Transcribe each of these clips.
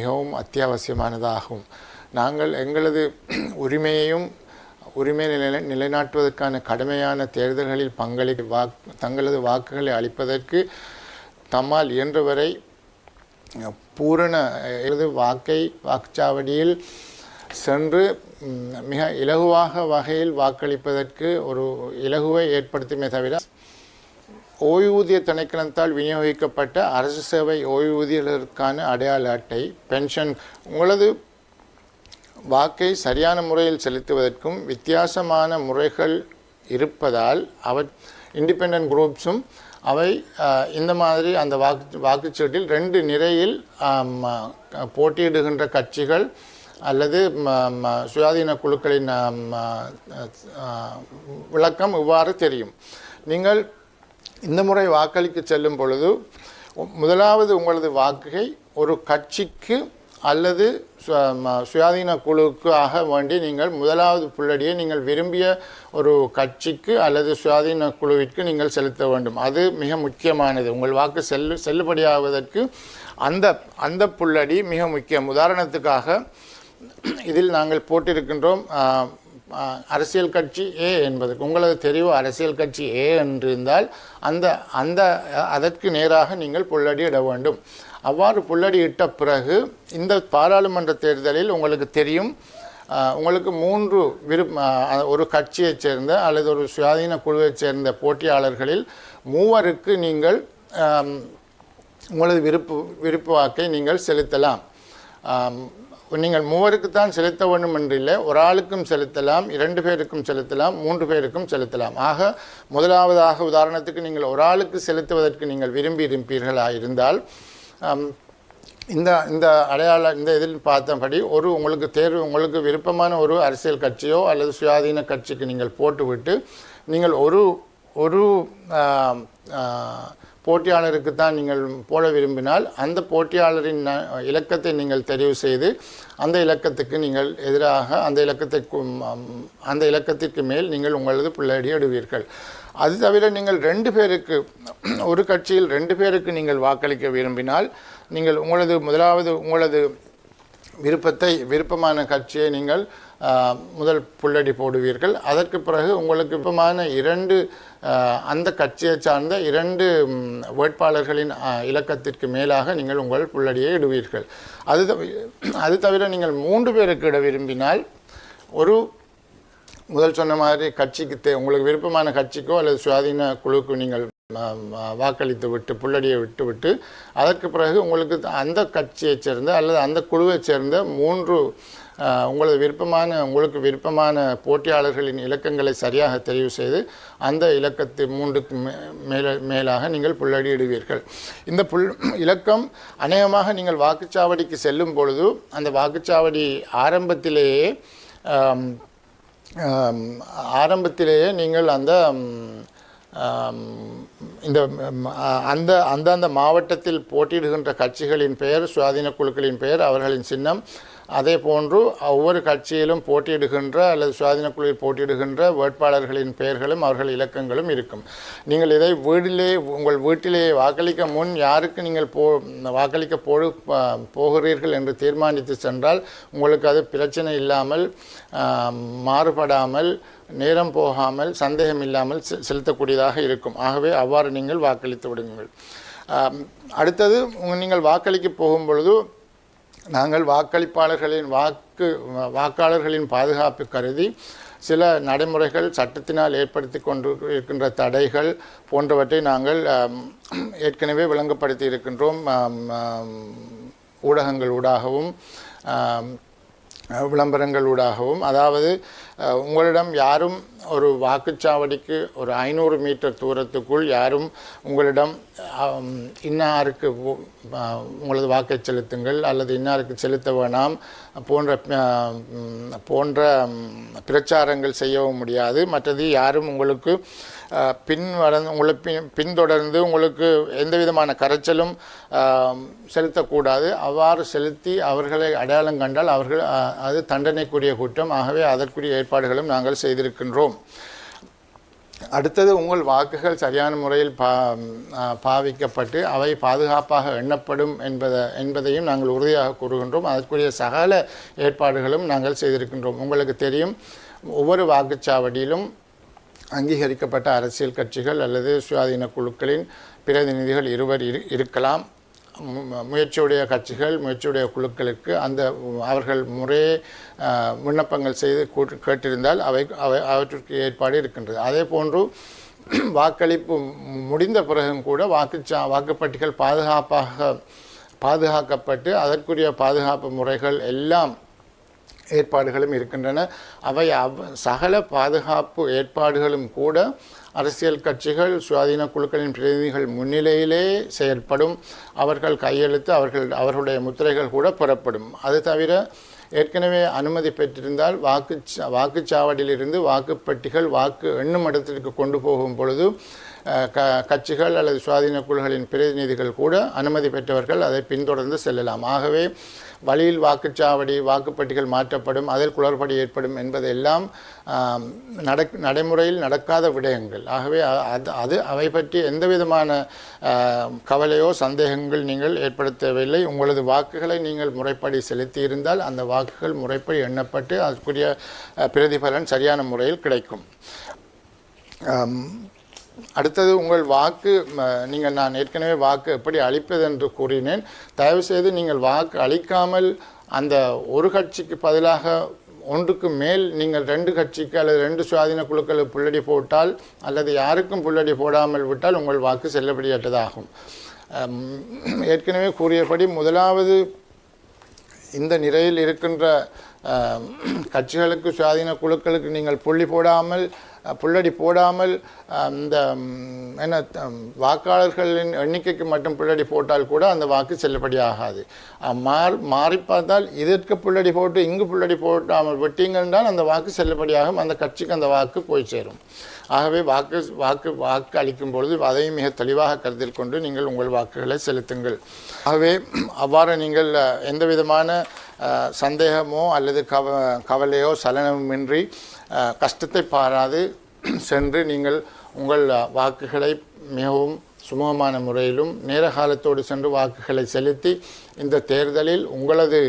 மிகவும் அத்தியாவசியமானதாகும். நாங்கள் எங்களது உரிமையையும் உரிமை நிலை நிலைநாட்டுவதற்கான கடுமையான தேர்தல்களில் பங்களி வாக் தங்களது வாக்குகளை அளிப்பதற்கு தம்மால் இயன்றவரை பூரண எனது வாக்கை வாக்குச்சாவடியில் சென்று மிக இலகுவாக வகையில் வாக்களிப்பதற்கு ஒரு இலகுவை ஏற்படுத்துமே தவிர ஓய்வூதிய திணைக்களத்தால் விநியோகிக்கப்பட்ட அரசு சேவை ஓய்வூதியர்களுக்கான அடையாள அட்டை பென்ஷன் உங்களது வாக்கை சரியான முறையில் செலுத்துவதற்கும் வித்தியாசமான முறைகள் இருப்பதால் அவர் இண்டிபெண்ட் குரூப்ஸும் அவை இந்த மாதிரி அந்த வாக்கு வாக்குச்சீட்டில் ரெண்டு நிறையில் போட்டியிடுகின்ற கட்சிகள் அல்லது ம, சுயாதீன குழுக்களின் விளக்கம் இவ்வாறு தெரியும். நீங்கள் இந்த முறை வாக்களிக்க செல்லும் பொழுது முதலாவது உங்களது வாக்குகை ஒரு கட்சிக்கு அல்லது சு- ம- சுயாதீன குழுவுக்கு ஆக வேண்டி நீங்கள் முதலாவது புள்ளடியை நீங்கள் விரும்பிய ஒரு கட்சிக்கு அல்லது சுயாதீன குழுவிற்கு நீங்கள் செலுத்த வேண்டும். அது மிக முக்கியமானது. உங்கள் வாக்கு செல்லு செல்லுபடியாவதற்கு அந்த அந்த புள்ளடி மிக முக்கியம். உதாரணத்துக்காக இதில் நாங்கள் போட்டிருக்கின்றோம் அரசியல் கட்சி ஏ என்பதற்கு உங்களது தெரிவு அரசியல் கட்சி ஏ என்றிருந்தால் அந்த அந்த அதற்கு நேராக நீங்கள் புள்ளடி இட வேண்டும். அவ்வாறு புள்ளடி இட்ட பிறகு இந்த பாராளுமன்ற தேர்தலில் உங்களுக்கு தெரியும் உங்களுக்கு மூன்று விருப்ப ஒரு கட்சியைச் சேர்ந்த அல்லது ஒரு சுயாதீன குழுவைச் சேர்ந்த போட்டியாளர்களில் மூவருக்கு நீங்கள் உங்களது விருப்பு விருப்பு வாக்கை நீங்கள் செலுத்தலாம். நீங்கள் மூவருக்கு தான் செலுத்த வேண்டும் என்றில்லை ஒரு ஆளுக்கும் செலுத்தலாம் இரண்டு பேருக்கும் செலுத்தலாம் மூன்று பேருக்கும் செலுத்தலாம். ஆக முதலாவதாக உதாரணத்துக்கு நீங்கள் ஒரு ஆளுக்கு செலுத்துவதற்கு நீங்கள் விரும்பி இருப்பீர்களா இருந்தால் இந்த இந்த அடையாள இந்த இதில் பார்த்தபடி ஒரு உங்களுக்கு தேர்வு உங்களுக்கு விருப்பமான ஒரு அரசியல் கட்சியோ அல்லது சுயாதீன கட்சிக்கு நீங்கள் போட்டுவிட்டு நீங்கள் ஒரு ஒரு போட்டியாளருக்கு தான் நீங்கள் போட விரும்பினால் அந்த போட்டியாளரின் இலக்கத்தை நீங்கள் தெரிவு செய்து அந்த இலக்கத்துக்கு நீங்கள் எதிராக அந்த இலக்கத்திற்கு அந்த இலக்கத்திற்கு மேல் நீங்கள் உங்களது பிள்ளையடி இடுவீர்கள். அது தவிர நீங்கள் ரெண்டு பேருக்கு ஒரு கட்சியில் ரெண்டு பேருக்கு நீங்கள் வாக்களிக்க விரும்பினால் நீங்கள் உங்களது முதலாவது உங்களது விருப்பத்தை விருப்பமான கட்சியை நீங்கள் முதல் புள்ளடி போடுவீர்கள். அதற்கு பிறகு உங்களுக்கு விருப்பமான இரண்டு அந்த கட்சியை சார்ந்த இரண்டு வேட்பாளர்களின் இலக்கத்திற்கு மேலாக நீங்கள் உங்கள் புள்ளடியை இடுவீர்கள். அது தவிர அது தவிர நீங்கள் மூன்று பேருக்கு இட விரும்பினால் ஒரு முதல் சொன்ன மாதிரி கட்சிக்கு தே உங்களுக்கு விருப்பமான கட்சிக்கோ அல்லது சுயாதீன குழுக்கோ நீங்கள் வாக்களித்து விட்டு புள்ளடியை விட்டு விட்டு அதற்கு பிறகு உங்களுக்கு அந்த கட்சியைச் சேர்ந்த அல்லது அந்த குழுவைச் சேர்ந்த மூன்று உங்களது விருப்பமான உங்களுக்கு விருப்பமான போட்டியாளர்களின் இலக்கங்களை சரியாக தெரிவு செய்து அந்த இலக்கத்து மூன்றுக்கு மே மேல மேலாக நீங்கள் புள்ளடியிடுவீர்கள் இந்த புல் இலக்கம் அநேகமாக நீங்கள் வாக்குச்சாவடிக்கு செல்லும் பொழுது அந்த வாக்குச்சாவடி ஆரம்பத்திலேயே ஆரம்பத்திலேயே நீங்கள் அந்த இந்த அந்த அந்தந்த மாவட்டத்தில் போட்டியிடுகின்ற கட்சிகளின் பெயர் சுயாதீன குழுக்களின் பெயர் அவர்களின் சின்னம் அதே போன்று ஒவ்வொரு கட்சியிலும் போட்டியிடுகின்ற அல்லது சுயாதீன குழுவில் போட்டியிடுகின்ற வேட்பாளர்களின் பெயர்களும் அவர்கள் இலக்கங்களும் இருக்கும். நீங்கள் இதை வீட்டிலே உங்கள் வீட்டிலேயே வாக்களிக்க முன் யாருக்கு நீங்கள் போ வாக்களிக்க போ போகிறீர்கள் என்று தீர்மானித்து சென்றால் உங்களுக்கு அது பிரச்சனை இல்லாமல் மாறுபடாமல் நேரம் போகாமல் சந்தேகம் இல்லாமல் செலுத்தக்கூடியதாக இருக்கும். ஆகவே அவ்வாறு நீங்கள் வாக்களித்து விடுங்கள். அடுத்தது நீங்கள் வாக்களிக்க போகும் பொழுது நாங்கள் வாக்களிப்பாளர்களின் வாக்கு வாக்காளர்களின் பாதுகாப்பு கருதி சில நடைமுறைகள் சட்டத்தினால் ஏற்படுத்தி கொண்டு இருக்கின்ற தடைகள் போன்றவற்றை நாங்கள் ஏற்கனவே விளங்கப்படுத்தி இருக்கின்றோம். ஆம், விளம்பரங்களூடாகவும் அதாவது உங்களிடம் யாரும் ஒரு வாக்குச்சாவடிக்கு ஒரு ஐநூறு மீட்டர் தூரத்துக்குள் யாரும் உங்களிடம் இன்னாருக்கு உங்களது வாக்கை செலுத்துங்கள் அல்லது இன்னாருக்கு செலுத்த வேணாம் போன்ற போன்ற பிரச்சாரங்கள் செய்யவும் முடியாது. மற்றது யாரும் உங்களுக்கு பின் வளர்ந்து உங்களை பின் பின்தொடர்ந்து உங்களுக்கு எந்த விதமான கரைச்சலும் செலுத்தக்கூடாது. அவ்வாறு செலுத்தி அவர்களை அடையாளம் கண்டால் அவர்கள் அது தண்டனைக்குரிய குற்றம். ஆகவே அதற்குரிய ஏற்பாடுகளும் நாங்கள் செய்திருக்கின்றோம். அடுத்தது உங்கள் வாக்குகள் சரியான முறையில் பா பாவிக்கப்பட்டு அவை பாதுகாப்பாக எண்ணப்படும் என்பதை என்பதையும் நாங்கள் உறுதியாக கூறுகின்றோம். அதற்குரிய சகல ஏற்பாடுகளும் நாங்கள் செய்திருக்கின்றோம். உங்களுக்கு தெரியும் ஒவ்வொரு வாக்குச்சாவடியிலும் அங்கீகரிக்கப்பட்ட அரசியல் கட்சிகள் அல்லது சுயாதீன குழுக்களின் பிரதிநிதிகள் இருவர் இரு இருக்கலாம். முயற்சியுடைய கட்சிகள் முயற்சியுடைய குழுக்களுக்கு அந்த அவர்கள் முறையே விண்ணப்பங்கள் செய்து கேட்டிருந்தால் அவை அவை அவற்றிற்கு ஏற்பாடு இருக்கின்றது. அதே போன்று வாக்களிப்பு முடிந்த பிறகும் கூட வாக்குச்சா வாக்குப்பட்டிகள் பாதுகாப்பாக பாதுகாக்கப்பட்டு அதற்குரிய பாதுகாப்பு முறைகள் எல்லாம் ஏற்பாடுகளும் இருக்கின்றன. அவை அவ் சகல பாதுகாப்பு ஏற்பாடுகளும் கூட அரசியல் கட்சிகள் சுயாதீன குழுக்களின் பிரதிநிதிகள் முன்னிலையிலே செயற்படும். அவர்கள் கையெழுத்து அவர்கள் அவர்களுடைய முத்திரைகள் கூட பெறப்படும். அது தவிர ஏற்கனவே அனுமதி பெற்றிருந்தால் வாக்கு வாக்குச்சாவடியிலிருந்து வாக்குப்பட்டிகள் வாக்கு எண்ணும் இடத்திற்கு கொண்டு போகும் பொழுது க கட்சிகள் அல்லது சுவாதீன குழுக்களின் பிரதிநிதிகள் கூட அனுமதி பெற்றவர்கள் அதை பின்தொடர்ந்து செல்லலாம். ஆகவே வழியில் வாக்குச்சாவடி வாக்குப்பட்டிகள் மாற்றப்படும் அதில் குளறுபடி ஏற்படும் என்பதெல்லாம் நடக் நடைமுறையில் நடக்காத விடயங்கள். ஆகவே அது அது அவை பற்றி எந்த விதமான கவலையோ சந்தேகங்கள் நீங்கள் ஏற்படுத்த தேவையில்லை உங்களது வாக்குகளை நீங்கள் முறைப்படி செலுத்தியிருந்தால் அந்த வாக்குகள் முறைப்படி எண்ணப்பட்டு அதற்குரிய பிரதிபலன் சரியான முறையில் கிடைக்கும். அடுத்தது உங்கள் வாக்கு நீங்கள் நான் ஏற்கனவே வாக்கு எப்படி அளிப்பது என்று கூறினேன். தயவுசெய்து நீங்கள் வாக்கு அளிக்காமல் அந்த ஒரு கட்சிக்கு பதிலாக ஒன்றுக்கு மேல் நீங்கள் ரெண்டு கட்சிக்கு அல்லது ரெண்டு சுயாதீன குழுக்களுக்கு புள்ளடி போட்டால் அல்லது யாருக்கும் புள்ளடி போடாமல் விட்டால் உங்கள் வாக்கு செல்லுபடியற்றதாகும். ஏற்கனவே கூறியபடி முதலாவது இந்த நிலையில் இருக்கின்ற கட்சிகளுக்கு சுயாதீன குழுக்களுக்கு நீங்கள் புள்ளி போடாமல் புள்ளடி போடாமல் இந்த என்ன த- வாக்காளர்களின் எண்ணிக்கைக்கு மட்டும் புள்ளடி போட்டால் கூட அந்த வாக்கு செல்லுபடியாகாது. மாறி மாறி பார்த்தால் இதற்கு புள்ளடி போட்டு இங்கு புள்ளடி போட்டாமல் விட்டீங்கன்றால் அந்த வாக்கு செல்லுபடியாகும் அந்த கட்சிக்கு அந்த வாக்கு போய் சேரும். ஆகவே வாக்கு வாக்கு வாக்கு அளிக்கும் பொழுது அதையும் மிக தெளிவாக கருத்தில் கொண்டு நீங்கள் உங்கள் வாக்குகளை செலுத்துங்கள். ஆகவே அவ்வாறு நீங்கள் எந்த விதமான சந்தேகமோ அல்லது கவ கவலையோ சலனமின்றி கஷ்டத்தை பாராது. சென்று நீங்கள் உங்கள் வாக்குகளை மிகவும் சுமூகமான முறையிலும் நேர காலத்தோடு சென்று வாக்குகளை செலுத்தி இந்த தேர்தலில் உங்களது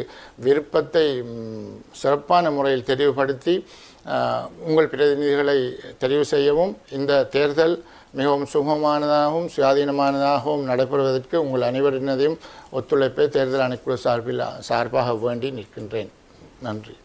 விருப்பத்தை சிறப்பான முறையில் தெரிவுபடுத்தி உங்கள் பிரதிநிதிகளை தெரிவு செய்யவும் இந்த தேர்தல் மிகவும் சுகமானதாகவும் சுயாதீனமானதாகவும் நடைபெறுவதற்கு உங்கள் அனைவரினதையும் ஒத்துழைப்பை தேர்தல் ஆணைக்குழு சார்பில் சார்பாக வேண்டி நிற்கின்றேன். நன்றி.